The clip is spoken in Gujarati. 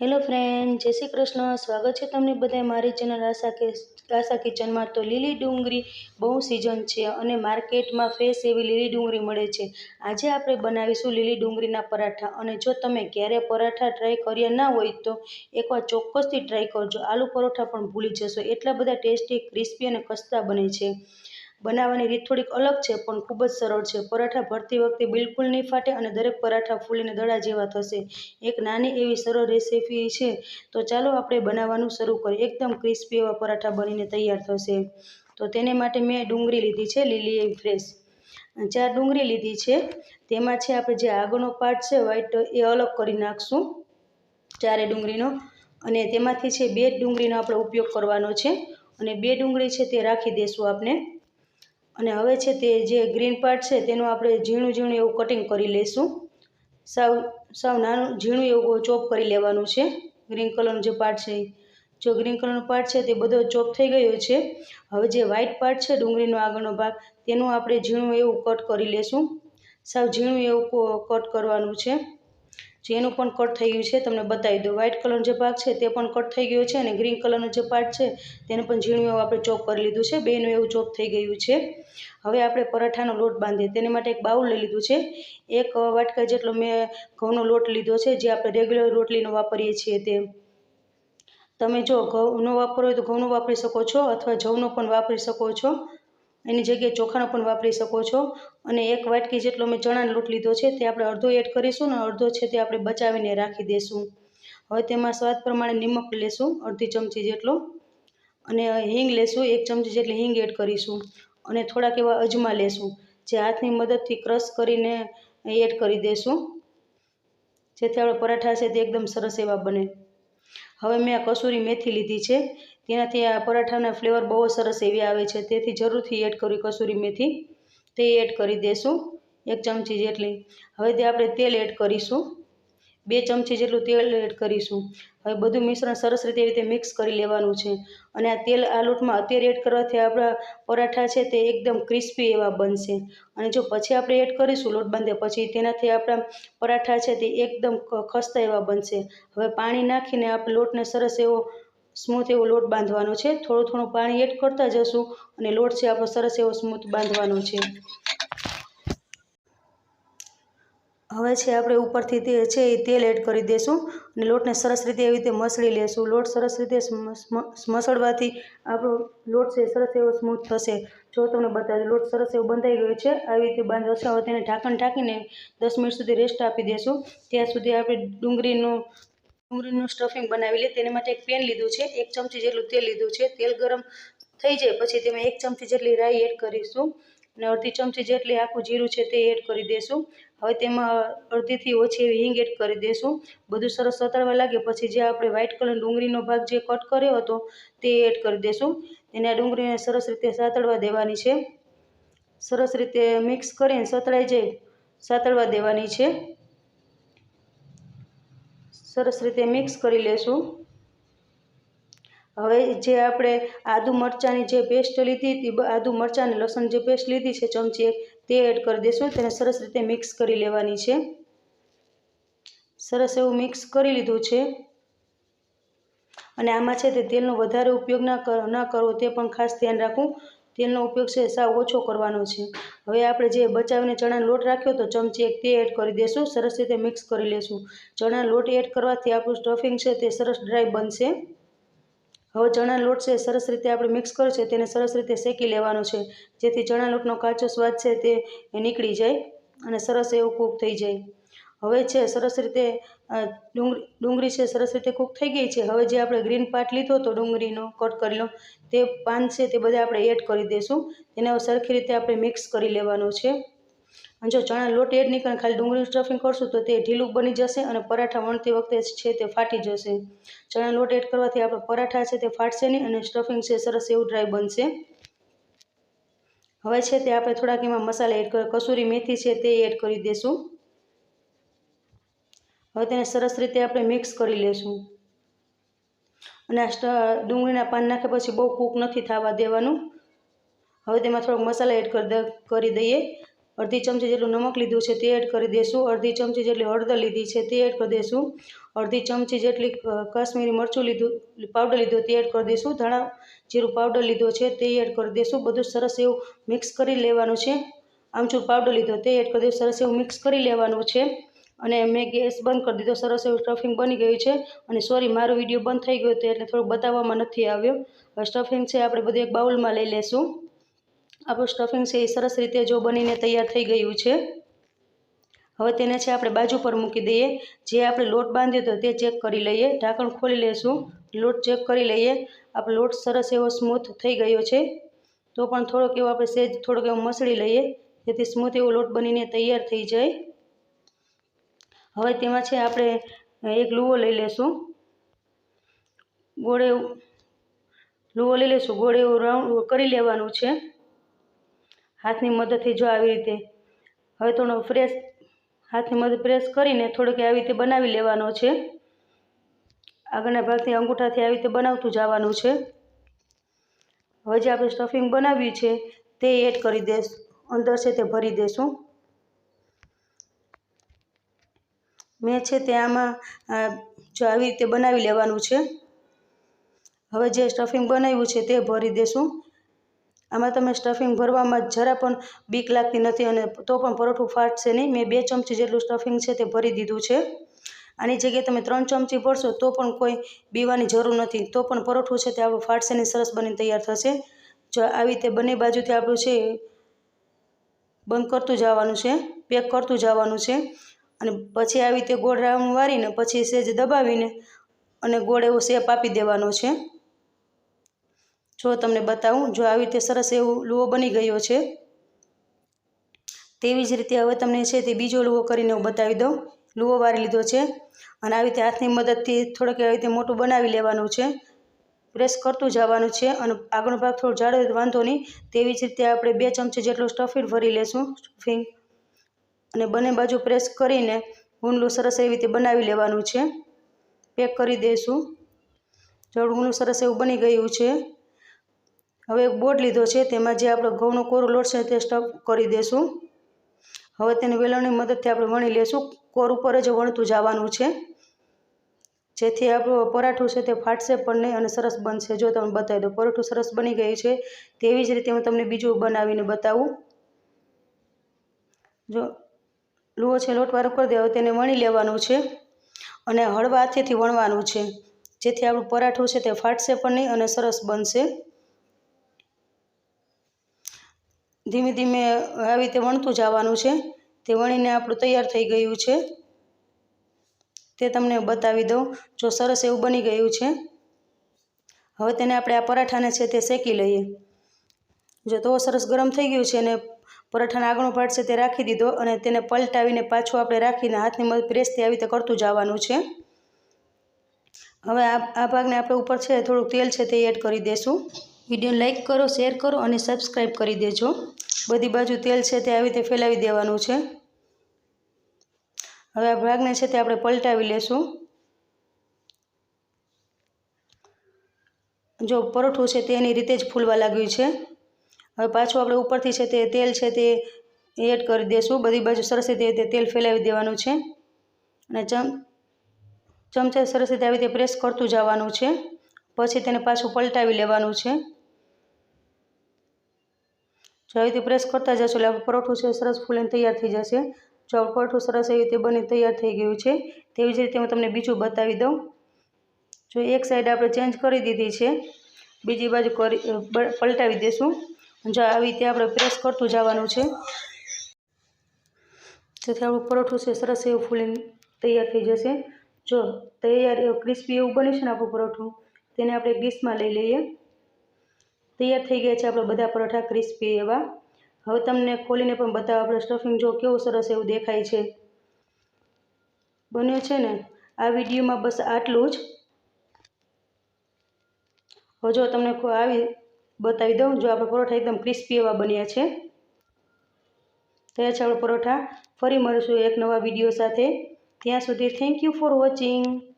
હેલો ફ્રેન્ડ, જય શ્રી કૃષ્ણ. સ્વાગત છે તમને બધાય મારી ચેનલ આશા કે, આશા કિચનમાં તો લીલી ડુંગળી બહુ સિઝન છે અને માર્કેટમાં ફ્રેશ એવી લીલી ડુંગળી મળે છે. આજે આપણે બનાવીશું લીલી ડુંગળીના પરાઠા અને જો તમે ક્યારે પરાઠા ટ્રાય કર્યા ના હોય તો એકવાર ચોક્કસથી ટ્રાય કરજો. આલુ પરોઠા પણ ભૂલી જશો. એટલા બધા ટેસ્ટી ક્રિસ્પી અને કસ્તા બને છે. બનાવવાની રીત થોડીક અલગ છે, પણ ખૂબ જ સરળ છે. પરાઠા ભરતી વખતે બિલકુલ નહીં ફાટે અને દરેક પરાઠા ફૂલીને દડા જેવા થશે. એક નાની એવી સરળ રેસીપી છે. તો ચાલો આપણે બનાવવાનું શરૂ કરીએ. એકદમ ક્રિસ્પી એવા પરાઠા બનીને તૈયાર થશે. તો તેને માટે મેં ડુંગળી લીધી છે, લીલી એવી ફ્રેશ. ચાર ડુંગળી લીધી છે. તેમાં છે આપણે જે આગળનો પાર્ટ છે વ્હાઈટ એ અલગ કરી નાખશું ચારે ડુંગળીનો. અને તેમાંથી છે બે ડુંગળીનો આપણે ઉપયોગ કરવાનો છે. અને બે ડુંગળી છે તે રાખી દઈશું આપણે. અને હવે છે તે જે ગ્રીન પાર્ટ છે તેનું આપણે ઝીણું ઝીણું એવું કટિંગ કરી લઈશું. સાવ સાવ નાનું ઝીણું એવું ચોપ કરી લેવાનું છે. ગ્રીન કલરનો જે પાર્ટ છે જો ગ્રીન કલરનો પાર્ટ છે તે બધો ચોપ થઈ ગયો છે. હવે જે વ્હાઇટ પાર્ટ છે ડુંગળીનો આગળનો ભાગ, તેનું આપણે ઝીણું એવું કટ કરી લેશું. સાવ ઝીણું એવું કટ કરવાનું છે. જેનું પણ કટ થઈ ગયું છે, તમને બતાવી દઉં. વ્હાઇટ કલરનો જે ભાગ છે, તે પણ કટ થઈ ગયો છે અને ગ્રીન કલરનો જે પાર્ટ છે, તેને પણ ઝીણું એવું આપણે ચોપ કરી લીધું છે. બેનું એવું ચોપ થઈ ગયું છે. હવે આપણે પરાઠાનો લોટ બાંધીએ. તેની માટે એક બાઉલ લઈ લીધું છે. એક વાટકા જેટલો મેં ઘઉંનો લોટ લીધો છે, જે આપણે રેગ્યુલર રોટલીનો વાપરીએ છીએ તે. તમે જો ઘઉંનો વાપરો હોય તો ઘઉંનો વાપરી શકો છો અથવા જવનો પણ વાપરી શકો છો. એની જગ્યાએ ચોખાનો પણ વાપરી શકો છો. અને એક વાટકી જેટલો મેં ચણાનો લોટ લીધો છે, તે આપણે અડધો એડ કરીશું અને અડધો છે તે આપણે બચાવીને રાખી દઈશું હવે તેમાં સ્વાદ પ્રમાણે નિમક લેશું, અડધી ચમચી જેટલો. અને હિંગ લેશું, એક ચમચી જેટલી હિંગ એડ કરીશું. અને થોડાક એવા અજમા લેશું, જે હાથની મદદથી ક્રશ કરીને એડ કરી દઈશું જેથી આપણે પરાઠા છે તે એકદમ સરસ એવા બને. હવે મેં આ કસૂરી મેથી લીધી છે તેનાથી આ પરાઠાના ફ્લેવર બહુ સરસ એવી આવે છે. તેથી જરૂરથી એડ કરી કસૂરી મેથી, તે એડ કરી દેશું એક ચમચી જેટલી. હવે તે આપણે તેલ એડ કરીશું. બે ચમચી જેટલું તેલ એડ કરીશું. હવે બધું મિશ્રણ સરસ રીતે રીતે મિક્સ કરી લેવાનું છે. અને આ તેલ આ લોટમાં અત્યારે એડ કરવાથી આપણા પરાઠા છે તે એકદમ ક્રિસ્પી એવા બનશે. અને જો પછી આપણે એડ કરીશું લોટ બાંધ્યા પછી તેનાથી આપણા પરાઠા છે તે એકદમ ખસ્તા એવા બનશે. હવે પાણી નાખીને આપણે લોટને સરસ એવો સ્મૂથ એવો લોટ બાંધવાનો છે. થોડું થોડું પાણી એડ કરતા જશું અને લોટ છે આપણો સરસ એવો સ્મૂથ બાંધવાનો છે. હવે છે આપણે ઉપરથી તે છે એ તેલ એડ કરી દઈશું અને લોટને સરસ રીતે એવી રીતે મસળી લેશું. લોટ સરસ રીતે મસળવાથી આપણો લોટ છે સરસ એવો સ્મૂથ થશે. જો તમને બતાવે લોટ સરસ એવો બંધાઈ ગયો છે, આવી રીતે બાંધો છે હવે તેને ઢાંકણ ઢાંકીને દસ મિનિટ સુધી રેસ્ટ આપી દઈશું ત્યાં સુધી આપણે ડુંગળીનું ડુંગળીનું સ્ટફિંગ બનાવી લે, તેના માટે એક પેન લીધું છે, એક ચમચી જેટલું તેલ લીધું છે. તેલ ગરમ થઈ જાય પછી તેમાં એક ચમચી જેટલી રાઈ એડ કરીશું અને અડધી ચમચી જેટલી આખું જીરું છે તે એડ કરી દઈશું હવે તેમાં અડધીથી ઓછી એવી હિંગ એડ કરી દઈશું બધું સરસ સતળવા લાગે પછી જે આપણે વ્હાઇટ કલર ડુંગળીનો ભાગ જે કટ કર્યો હતો તે એડ કરી દઈશું એને આ ડુંગળીને સરસ રીતે સાતળવા દેવાની છે. સરસ રીતે મિક્સ કરીને સતળાઈ જાય, સાતળવા દેવાની છે. સરસ રીતે મિક્સ કરી લેશું. હવે જે આપણે આદુ મરચાંની જે પેસ્ટ લીધી હતી આદુ મરચાં અને લસણ જે પેસ્ટ લીધી છે ચમચી તે એડ કરી દઈશું તેને સરસ રીતે મિક્સ કરી લેવાની છે. સરસ એવું મિક્સ કરી લીધું છે. અને આમાં છે તે તેલનો વધારે ઉપયોગ ના કરવો, તે પણ ખાસ ધ્યાન રાખવું. તેલનો ઉપયોગ છે સાવ ઓછો કરવાનો છે. હવે આપણે જે બચાવીને ચણાનો લોટ રાખ્યો તો ચમચી એક તે એડ કરી દઈશું સરસ રીતે મિક્સ કરી લેશું. ચણાનો લોટ એડ કરવાથી આપણું સ્ટફિંગ છે તે સરસ ડ્રાય બનશે. હવે ચણા લોટ છે સરસ રીતે આપણે મિક્સ કર્યો છે, તેને સરસ રીતે શેકી લેવાનો છે. જેથી ચણા લોટનો કાચો સ્વાદ છે તે નીકળી જાય અને સરસ એવું કૂક થઈ જાય. હવે છે સરસ રીતે ડુંગળી ડુંગળી છે સરસ રીતે કૂક થઈ ગઈ છે. હવે જે આપણે ગ્રીન પાર્ટ લીધો હતો ડુંગળીનો કટ કરેલો તે પાન છે તે બધા આપણે એડ કરી દઈશું તેને સરખી રીતે આપણે મિક્સ કરી લેવાનું છે. અને જો ચણા લોટ એડ નહીં કરે ખાલી ડુંગળીનું સ્ટફિંગ કરશું તો તે ઢીલું બની જશે અને પરાઠા વણતી વખતે છે તે ફાટી જશે. ચણા લોટ એડ કરવાથી આપણે પરાઠા છે તે ફાટશે નહીં અને સ્ટફિંગ છે સરસ એવું ડ્રાય બનશે. હવે છે તે આપણે થોડાક એમાં મસાલા એડ કરી, કસૂરી મેથી છે તે એડ કરી દઈશું હવે તેને સરસ રીતે આપણે મિક્સ કરી લેશું. અને આ ડુંગળીના પાન નાખ્યા પછી બહુ કૂક નથી થવા દેવાનું. હવે તેમાં થોડોક મસાલા એડ કરી કરી દઈએ. અડધી ચમચી જેટલું નમક લીધું છે તે એડ કરી દઈશું અડધી ચમચી જેટલી હળદર લીધી છે તે એડ કરી દઈશું અડધી ચમચી જેટલી કાશ્મીરી મરચું લીધું પાવડર લીધો તે એડ કરી દઈશું ધાણા જીરું પાવડર લીધો છે તે એડ કરી દઈશું બધું સરસ એવું મિક્સ કરી લેવાનું છે. આમચૂર પાવડર લીધો તે એડ કરી દઈશું સરસ એવું મિક્સ કરી લેવાનું છે. અને મેં ગેસ બંધ કરી દીધો, સરસ એવું સ્ટફિંગ બની ગયું છે. અને સોરી મારો વીડિયો બંધ થઈ ગયો હતો એટલે થોડુંક બતાવવામાં નથી આવ્યો. હવે સ્ટફિંગ છે આપણે બધું એક બાઉલમાં લઈ લેશું. આપણું સ્ટફિંગ છે એ સરસ રીતે જો બનીને તૈયાર થઈ ગયું છે. હવે તેને છે આપણે બાજુ પર મૂકી દઈએ. જે આપણે લોટ બાંધ્યો હતો તે ચેક કરી લઈએ. ઢાંકણ ખોલી લેશું. લોટ ચેક કરી લઈએ. આપણો લોટ સરસ એવો સ્મૂથ થઈ ગયો છે. તો પણ થોડોક એવો આપણે સેજ, થોડોક એવો મસળી લઈએ. જેથી સ્મૂથ એવો લોટ બનીને તૈયાર થઈ જાય. હવે તેમાં છે આપણે એક લુવો લઈ લેશું. ગોળે લુવો લઈ લેશું. ગોળ એવું રાઉન્ડ કરી લેવાનું છે. હાથની મદદથી જો આવી રીતે. હવે થોડો ફ્રેશ, હાથની મદદ પ્રેસ કરીને થોડોક આવી રીતે બનાવી લેવાનો છે. આગળના ભાગથી અંગૂઠાથી આવી રીતે બનાવતું જવાનું છે. હવે જે આપણે સ્ટફિંગ બનાવ્યું છે તે એડ કરી દઈશ અંદર છે તે ભરી દઈશું મેં છે તે આમાં જો આવી રીતે બનાવી લેવાનું છે. હવે જે સ્ટફિંગ બનાવ્યું છે તે ભરી દેશું. આમાં તમે સ્ટફિંગ ભરવામાં જરા પણ બીક લાગતી નથી અને તો પણ પરોઠું ફાટશે નહીં. મેં બે ચમચી જેટલું સ્ટફિંગ છે તે ભરી દીધું છે. આની જગ્યાએ તમે ત્રણ ચમચી ભરશો તો પણ કોઈ બીવાની જરૂર નથી. તો પણ પરોઠું છે તે આપણું ફાટશે નહીં, સરસ બની તૈયાર થશે. જો આવી રીતે બંને બાજુથી આપણું છે બંધ કરતું જવાનું છે, પેક કરતું જવાનું છે. અને પછી આવી રીતે ગોળ રાઉન્ડ વાળીને પછી સેજ દબાવીને અને ગોળ એવો શેપ આપી દેવાનો છે. જો તમને બતાવું, જો આવી રીતે સરસ એવો લુવો બની ગયો છે, તેવી જ રીતે હવે તમને છે તે બીજો લુવો કરીને હું બતાવી દઉં. લુવો વારી લીધો છે અને આવી રીતે હાથની મદદથી થોડોક આવી રીતે મોટું બનાવી લેવાનું છે. પ્રેસ કરતું જવાનું છે અને આગળનો ભાગ થોડો જાડો વાંધો નહીં. તેવી જ રીતે આપણે બે ચમચી જેટલું સ્ટફિંગ ભરી લેશું. સ્ટફિંગ અને બંને બાજુ પ્રેસ કરીને ઊંડલું સરસ એવી રીતે બનાવી લેવાનું છે. પેક કરી દઈશું. જળ ઊંડલું સરસ એવું બની ગયું છે. હવે એક બોટ લીધો છે, તેમાં જે આપણો ઘઉંનો કોરો લોટ છે તે સ્ટફ કરી દઈશું. હવે તેને વેલણની મદદથી આપણે વણી લેશું. કોર ઉપર જ વણતું જવાનું છે. જેથી આપણું પરાઠું છે તે ફાટશે પણ નહીં અને સરસ બનશે. જો તમને બતાવી દો પરાઠું સરસ બની ગયું છે. તેવી જ રીતે હું તમને બીજું બનાવીને બતાવું. જો લુવો છે, લોટવાળો કરી દે હવે તેને વણી લેવાનું છે અને હળવા હાથેથી વણવાનું છે. જેથી આપણું પરાઠું છે તે ફાટશે પણ નહીં અને સરસ બનશે. ધીમે ધીમે આવી રીતે વણતું જવાનું છે. તે વણીને આપણું તૈયાર થઈ ગયું છે. તે તમને બતાવી દઉં. જો સરસ એવું બની ગયું છે, હવે તેને આપણે આ પરાઠાને છે તે શેકી લઈએ. જો તો સરસ ગરમ થઈ ગયું છે અને પરાઠાનો આગળનો પાર્ટ છે તે રાખી દીધો અને તેને પલટાવીને પાછું આપણે રાખીને હાથની મદદ પ્રેસથી આવી રીતે કરતું જવાનું છે. હવે આ આ ભાગને આપણે ઉપર છે થોડુંક તેલ છે તે એડ કરી દઈશું વીડિયો લાઇક કરો, શેર કરો અને સબસ્ક્રાઈબ કરી દેજો. બધી બાજુ તેલ છે તે આવી રીતે ફેલાવી દેવાનું છે. હવે આ ભાગને છે તે આપણે પલટાવી લેશું. જો પરોઠું છે તે એની રીતે જ ફૂલવા લાગ્યું છે. હવે પાછું આપણે ઉપરથી છે તે તેલ છે તે એડ કરી દેશું. બધી બાજુ સરસ રીતે તેલ ફેલાવી દેવાનું છે. અને ચમ, ચમચા સરસ રીતે આવી રીતે પ્રેસ કરતું જવાનું છે. પછી તેને પાછું પલટાવી લેવાનું છે. જો આવી રીતે પ્રેસ કરતા જશો એટલે આપણું પરોઠું છે સરસ ફૂલીને તૈયાર થઈ જશે. જો આપણું પરોઠું સરસ એવી રીતે બની તૈયાર થઈ ગયું છે, તેવી જ રીતે હું તમને બીજું બતાવી દઉં. જો એક સાઈડ આપણે ચેન્જ કરી દીધી છે, બીજી બાજુ કરી પલટાવી દઈશું જો આવી રીતે આપણે પ્રેસ કરતું જવાનું છે. જેથી આપણું પરોઠું છે, સરસ એવું ફૂલીને તૈયાર થઈ જશે. જો તૈયાર એવું ક્રિસ્પી એવું બને છે ને આપણું પરોઠું, તેને આપણે ડીશમાં લઈ લઈએ. તૈયાર થઈ ગયા છે આપણા બધા પરોઠા ક્રિસ્પી એવા. હવે તમને ખોલીને પણ બતાવો આપણે સ્ટફિંગ જો કેવું સરસ એવું દેખાય છે. બન્યું છે ને? આ વિડીયોમાં બસ આટલું જ. હવે જો તમને આવી બતાવી દઉં. જો આપણા પરોઠા એકદમ ક્રિસ્પી એવા બન્યા છે. તૈયાર છે આપણા પરોઠા. ફરી મળીશું એક નવા વીડિયો સાથે. ત્યાં સુધી થેન્ક યુ ફોર વોચિંગ